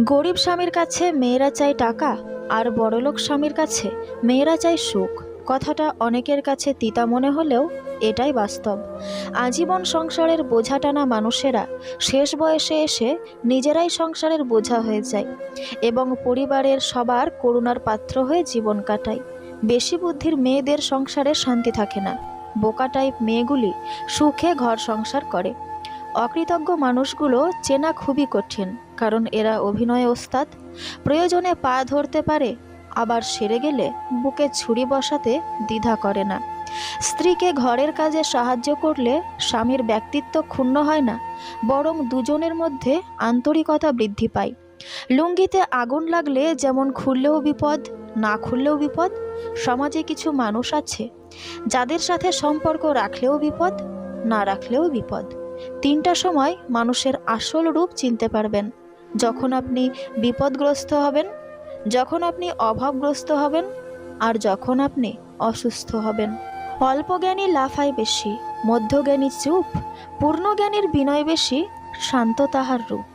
গরিব স্বামীর কাছে মেয়েরা চায় টাকা, আর বড়লোক স্বামীর কাছে মেয়েরা চায় সুখ। কথাটা অনেকের কাছে তিতা মনে হলেও এটাই বাস্তব। আজীবন সংসারের বোঝা টানা মানুষেরা শেষ বয়সে এসে নিজেরাই সংসারের বোঝা হয়ে যায় এবং পরিবারের সবার করুণার পাত্র হয়ে জীবন কাটায়। বেশি বুদ্ধির মেয়েদের সংসারে শান্তি থাকে না। বোকা টাইপ মেয়েগুলি সুখে ঘর সংসার করে। অকৃতজ্ঞ মানুষগুলো চেনা খুবই কঠিন, কারণ এরা অভিনয়ে ওস্তাদ। প্রয়োজনে পা ধরতে পারে, আবার সেরে গেলে বুকে ছুরি বসাতে দ্বিধা করে না। স্ত্রীকে ঘরের কাজে সাহায্য করলে স্বামীর ব্যক্তিত্ব ক্ষুণ্ণ হয় না, বরং দুজনের মধ্যে আন্তরিকতা বৃদ্ধি পায়। লুঙ্গিতে আগুন লাগলে যেমন খুললেও বিপদ, না খুললেও বিপদ, সমাজে কিছু মানুষ আছে, যাদের সাথে সম্পর্ক রাখলেও বিপদ, না রাখলেও বিপদ। তিনটা সময় মানুষের আসল রূপ চিনতে পারবেন। যখন আপনি বিপদগ্রস্ত হবেন, যখন আপনি অভাবগ্রস্ত হবেন, আর যখন আপনি অসুস্থ হবেন। অল্পজ্ঞানী লাফায় বেশি, মধ্যজ্ঞানী চুপ পূর্ণজ্ঞানীর বিনয় বেশি, শান্ত তাহার রূপ।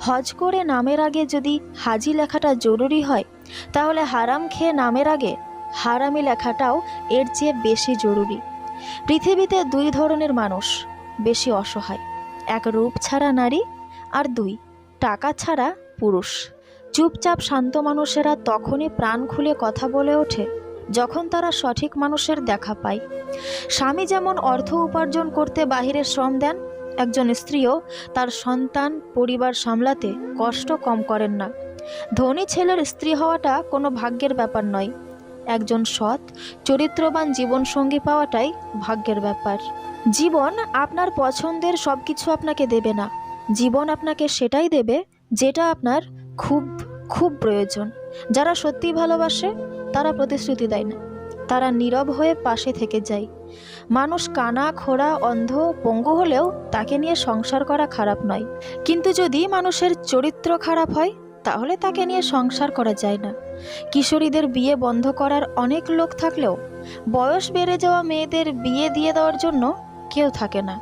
হজ করে নামের আগে যদি হাজি লেখাটা জরুরি হয়, তাহলে হারাম খেয়ে নামের আগে হারামি লেখাটাও এর চেয়ে বেশি জরুরি। পৃথিবীতে দুই ধরনের মানুষ বেশি অসহায়। এক রূপ ছাড়া নারী আর দুই, টাকা ছাড়া পুরুষ। চুপচাপ শান্ত মানুষেরা তখনই প্রাণ খুলে কথা বলে ওঠে, যখন তারা সঠিক মানুষের দেখা পায়। স্বামী যেমন অর্থ উপার্জন করতে বাহিরে শ্রম দেন, একজন স্ত্রীও তার সন্তান, পরিবার সামলাতে কষ্ট কম করেন না। ধনী ছেলের স্ত্রী হওয়াটা কোনো ভাগ্যের ব্যাপার নয়। একজন সৎ, চরিত্রবান জীবনসঙ্গী পাওয়াটাই ভাগ্যের ব্যাপার। জীবন আপনার পছন্দের সব কিছু আপনাকে দেবে না। জীবন আপনাকে সেটাই দেবে যেটা আপনার খুব খুব প্রয়োজন। যারা সত্যি ভালোবাসে, তারা প্রতিশ্রুতি দেয় না। তারা নীরব হয়ে পাশে থেকে যায়। মানুষ কানা, খোড়া, অন্ধ, পঙ্গু হলেও তাকে নিয়ে সংসার করা খারাপ নয়। কিন্তু যদি মানুষের চরিত্র খারাপ হয়, তাহলে তাকে নিয়ে সংসার করা যায় না। কিশোরীদের বিয়ে বন্ধ করার অনেক লোক থাকলেও বয়স বেড়ে যাওয়া মেয়েদের বিয়ে দিয়ে দেওয়ার জন্য কেউ থাকে না।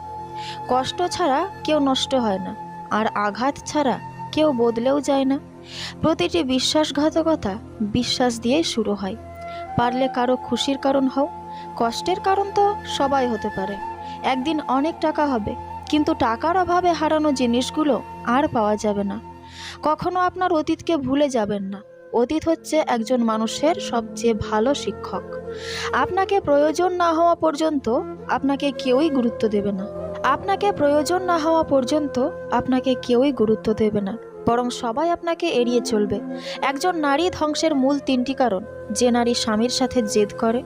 কষ্ট ছাড়া কেউ নষ্ট হয় না, আর আঘাত ছাড়া কেউ বদলেও যায় না। প্রতিটি বিশ্বাসঘাতকতা বিশ্বাস দিয়েই শুরু হয়। পারলে কারও খুশির কারণ হও, কষ্টের কারণ তো সবাই হতে পারে। একদিন অনেক টাকা হবে, কিন্তু টাকার অভাবে হারানো জিনিসগুলো আর পাওয়া যাবে না। কখনো আপনার অতীতকে ভুলে যাবেন না। অতীত হচ্ছে একজন মানুষের সবচেয়ে ভালো শিক্ষক। আপনাকে প্রয়োজন না হওয়া পর্যন্ত আপনাকে কেউই গুরুত্ব দেবে না। আপনাকে প্রয়োজন না হওয়া পর্যন্ত আপনাকে কেউই গুরুত্ব দেবে না। বরং সবাই আপনাকে এড়িয়ে চলবে। একজন নারী ধ্বংসের মূল তিনটি কারণ। যে নারী স্বামীর সাথে জেদ করে,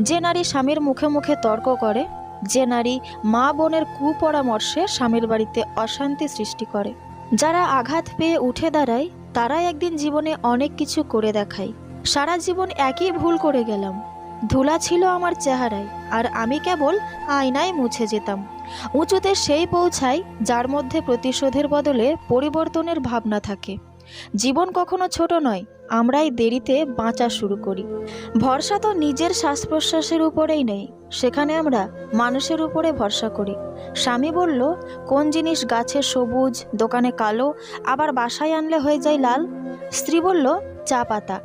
যে নারী স্বামীর মুখে মুখে তর্ক করে, যে নারী মা বোনের কুপরামর্শে স্বামীর বাড়িতে অশান্তি সৃষ্টি করে। যারা আঘাত পেয়ে উঠে দাঁড়ায় তারাই একদিন জীবনে অনেক কিছু করে দেখায়। সারা জীবন একই ভুল করে গেলাম। ধুলা ছিল আমার চেহারায়, আর আমি কেবল আয়নায় মুছে যেতাম। উঁচুতে সেই পৌঁছায় যার মধ্যে প্রতিশোধের বদলে পরিবর্তনের ভাবনা থাকে। জীবন কখনো ছোট নয় আমরাই দেরিতে বাঁচা শুরু করি। ভরসা তো নিজের শ্বাস প্রশ্বাসের উপরেই নেই। সেখানে আমরা মানুষের উপরে ভরসা করি। স্বামী বলল, কোন জিনিস গাছে সবুজ, দোকানে কালো, আবার বাসায় আনলে হয়ে যায় লাল? স্ত্রী বলল, চা পাতা।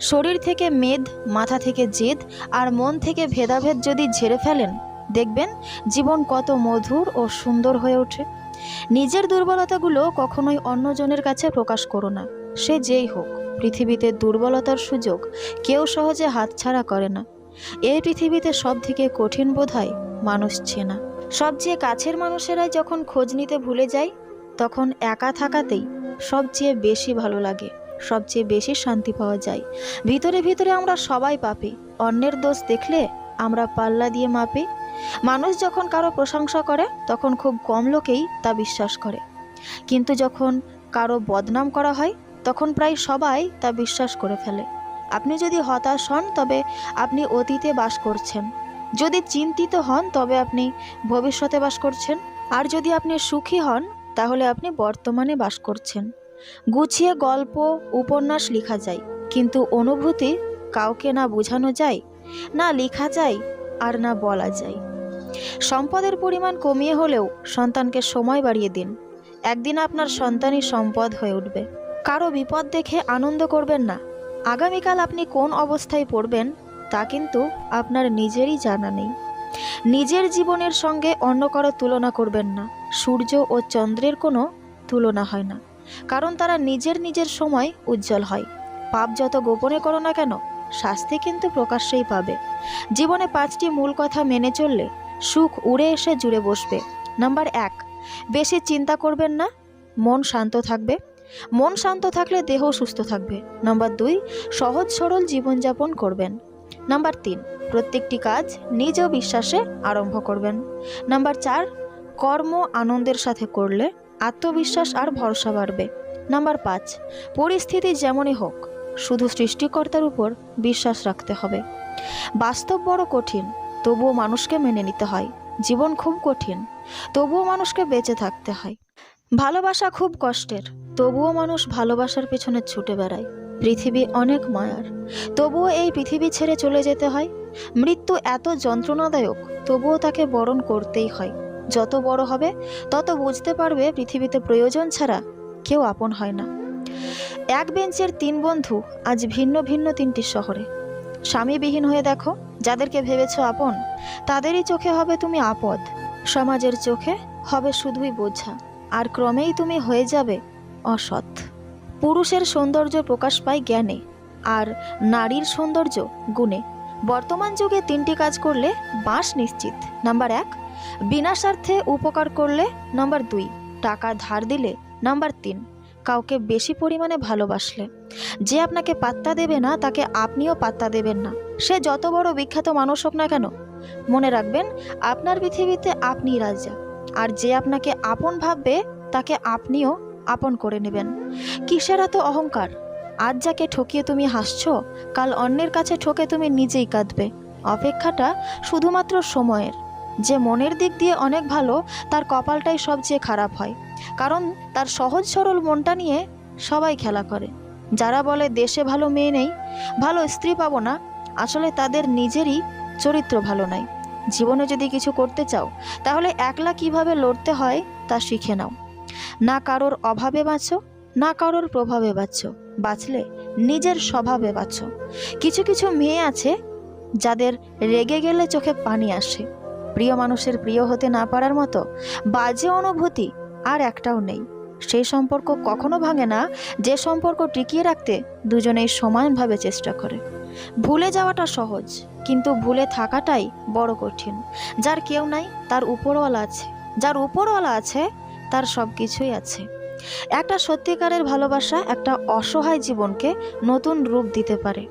শরীর থেকে মেদ, মাথা থেকে জেদ আর মন থেকে ভেদাভেদ যদি ঝেড়ে ফেলেন, দেখবেন জীবন কত মধুর ও সুন্দর হয়ে ওঠে। নিজের দুর্বলতাগুলো কখনোই অন্যজনের কাছে প্রকাশ করো না। সে যেই হোক, পৃথিবীতে দুর্বলতার সুযোগ কেউ সহজে হাতছাড়া করে না। এই পৃথিবীতে সব থেকে কঠিন বোধ হয় মানুষ চেনা। সবচেয়ে কাছের মানুষেরাই যখন খোঁজ নিতে ভুলে যায়, তখন একা থাকাতেই সবচেয়ে বেশি ভালো লাগে, সবচেয়ে বেশি শান্তি পাওয়া যায়। ভিতরে ভিতরে আমরা সবাই পাপি, অন্যের দোষ দেখলে আমরা পাল্লা দিয়ে মাপি। মানুষ যখন কারও প্রশংসা করে, তখন খুব কম লোকেই তা বিশ্বাস করে। কিন্তু যখন কারও বদনাম করা হয় তখন প্রায় সবাই তা বিশ্বাস করে ফেলে। আপনি যদি হতাশ হন, তবে আপনি অতীতে বাস করছেন। যদি চিন্তিত হন, তবে আপনি ভবিষ্যতে বাস করছেন। আর যদি আপনি সুখী হন, তাহলে আপনি বর্তমানে বাস করছেন। গুছিয়ে গল্প, উপন্যাস লেখা যায়, কিন্তু অনুভূতি কাউকে না বোঝানো যায়, না লেখা যায়, আর না বলা যায়। সম্পদের পরিমাণ কমিয়ে হলেও সন্তানকে সময় বাড়িয়ে দিন। একদিন আপনার সন্তানই সম্পদ হয়ে উঠবে। কারও বিপদ দেখে আনন্দ করবেন না। আগামীকাল আপনি কোন অবস্থায় পড়বেন, তা কিন্তু আপনার নিজেরই জানা নেই। নিজের জীবনের সঙ্গে অন্য কারও তুলনা করবেন না। সূর্য ও চন্দ্রের কোনো তুলনা হয় না। কারণ তারা নিজের নিজের সময় উজ্জ্বল হয়। পাপ যত গোপনে করো না কেন, শাস্তি কিন্তু প্রকাশ্যেই পাবে। জীবনে পাঁচটি মূল কথা মেনে চললে সুখ উড়ে এসে জুড়ে বসবে। নাম্বার এক, বেশি চিন্তা করবেন না, মন শান্ত থাকবে। মন শান্ত থাকলে দেহ সুস্থ থাকবে। নাম্বার দুই, সহজ সরল জীবনযাপন করবেন। নাম্বার তিন, প্রত্যেকটি কাজ নিজ বিশ্বাসে আরম্ভ করবেন। নাম্বার চার, কর্ম আনন্দের সাথে করলে আত্মবিশ্বাস আর ভরসা বাড়বে। নাম্বার পাঁচ, পরিস্থিতি যেমনই হোক, শুধু সৃষ্টিকর্তার উপর বিশ্বাস রাখতে হবে। বাস্তব বড় কঠিন, তবুও মানুষকে মেনে নিতে হয়। জীবন খুব কঠিন, তবুও মানুষকে বেঁচে থাকতে হয়। ভালোবাসা খুব কষ্টের তবুও মানুষ ভালোবাসার পেছনে ছুটে বেড়ায়। পৃথিবী অনেক মায়ার। তবুও এই পৃথিবী ছেড়ে চলে যেতে হয়। মৃত্যু এত যন্ত্রণাদায়ক, তবুও তাকে বরণ করতেই হয়। যত বড় হবে, তত বুঝতে পারবে পৃথিবীতে প্রয়োজন ছাড়া কেউ আপন হয় না। এক বেঞ্চের তিন বন্ধু আজ ভিন্ন ভিন্ন তিনটি শহরে। স্বামীবিহীন হয়ে দেখো, যাদেরকে ভেবেছ আপন, তাদেরই চোখে হবে তুমি আপদ। সমাজের চোখে হবে শুধুই বোঝা। আর ক্রমেই তুমি হয়ে যাবে অসৎ। পুরুষের সৌন্দর্য প্রকাশ পায় জ্ঞানে, আর নারীর সৌন্দর্য গুণে। বর্তমান যুগে তিনটি কাজ করলে বাঁশ নিশ্চিত। নাম্বার এক বিনা স্বার্থে উপকার করলে। নাম্বার দুই, টাকা ধার দিলে। নাম্বার তিন, কাউকে বেশি পরিমাণে ভালোবাসলে। যে আপনাকে পাত্তা দেবে না, তাকে আপনিও পাত্তা দেবেন না। সে যত বড় বিখ্যাত মানুষ হোক না কেন, মনে রাখবেন, আপনার পৃথিবীতে আপনিই রাজা। আর যে আপনাকে আপন ভাববে, তাকে আপনিও আপন করে নেবেন। কিসের এত অহংকার। আজ যাকে ঠকিয়ে তুমি হাসছো, কাল অন্যের কাছে ঠকে তুমি নিজেই কাঁদবে। অপেক্ষাটা শুধুমাত্র সময়ের। যে মনের দিক দিয়ে অনেক ভালো, তার কপালটাই সবচেয়ে খারাপ হয়। কারণ তার সহজ সরল মনটা নিয়ে সবাই খেলা করে। যারা বলে দেশে ভালো মেয়ে নেই, ভালো স্ত্রী পাবো না, আসলে তাদের নিজেরই চরিত্র ভালো নাই। জীবনে যদি কিছু করতে চাও, তাহলে একলা কীভাবে লড়তে হয়, তা শিখে নাও। না কারোর অভাবে বাঁচো, না কারোর প্রভাবে বাঁচো। বাঁচলে নিজের স্বভাবে বাঁচো। কিছু কিছু মেয়ে আছে যাদের রেগে গেলে চোখে পানি আসে। প্রিয় মানুষের প্রিয় হতে না পারার মতো বাজে অনুভূতি আর একটাও নেই। সেই সম্পর্ক কখনো ভাঙে না, যে সম্পর্ক টিকিয়ে রাখতে দুজনেই সমানভাবে চেষ্টা করে। ভুলে যাওয়াটা সহজ, কিন্তু ভুলে থাকাটাই বড় কঠিন। যার কেউ নাই, তার উপরওয়ালা আছে। যার উপরওয়ালা আছে তার সব কিছুই আছে। একটা সত্যিকারের ভালোবাসা একটা অসহায় জীবনকে নতুন রূপ দিতে পারে।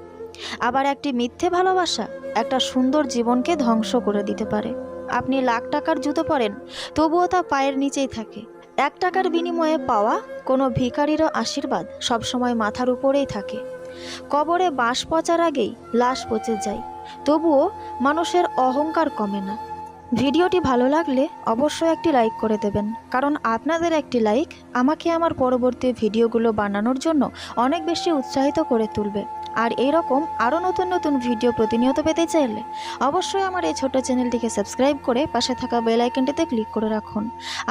আবার একটি মিথ্যে ভালোবাসা একটা সুন্দর জীবনকে ধ্বংস করে দিতে পারে। আপনি লাখ টাকার জুতো পরেন, তবুও তা পায়ের নিচেই থাকে। এক টাকার বিনিময়ে পাওয়া কোনো ভিখারিরও আশীর্বাদ সবসময় মাথার উপরেই থাকে। কবরে বাঁশ পচার আগেই লাশ পচে যায়, তবুও মানুষের অহংকার কমে না। ভিডিওটি ভালো লাগলে অবশ্যই একটি লাইক করে দেবেন। কারণ আপনাদের একটি লাইক আমাকে আমার পরবর্তী ভিডিওগুলো বানানোর জন্য অনেক বেশি উৎসাহিত করে তুলবে। আর এই রকম আরও নতুন নতুন ভিডিও প্রতিনিয়ত পেতে চাইলে অবশ্যই আমার এই ছোট চ্যানেলটিকে সাবস্ক্রাইব করে পাশে থাকা বেল আইকনটিতে ক্লিক করে রাখুন।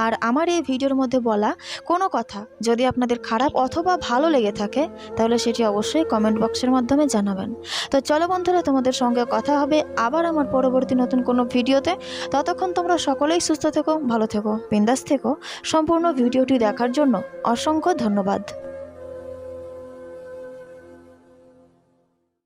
আর আমার এই ভিডিওর মধ্যে বলা কোনো কথা যদি আপনাদের খারাপ অথবা ভালো লেগে থাকে, তাহলে সেটি অবশ্যই কমেন্ট বক্সের মাধ্যমে জানাবেন। তো চলো বন্ধুরা, তোমাদের সঙ্গে কথা হবে আবার আমার পরবর্তী নতুন কোনো ভিডিওতে। ততক্ষণ তোমরা সকলেই সুস্থ থেকো, ভালো থেকো, বিন্দাস থেকো। সম্পূর্ণ ভিডিওটি দেখার জন্য অসংখ্য ধন্যবাদ।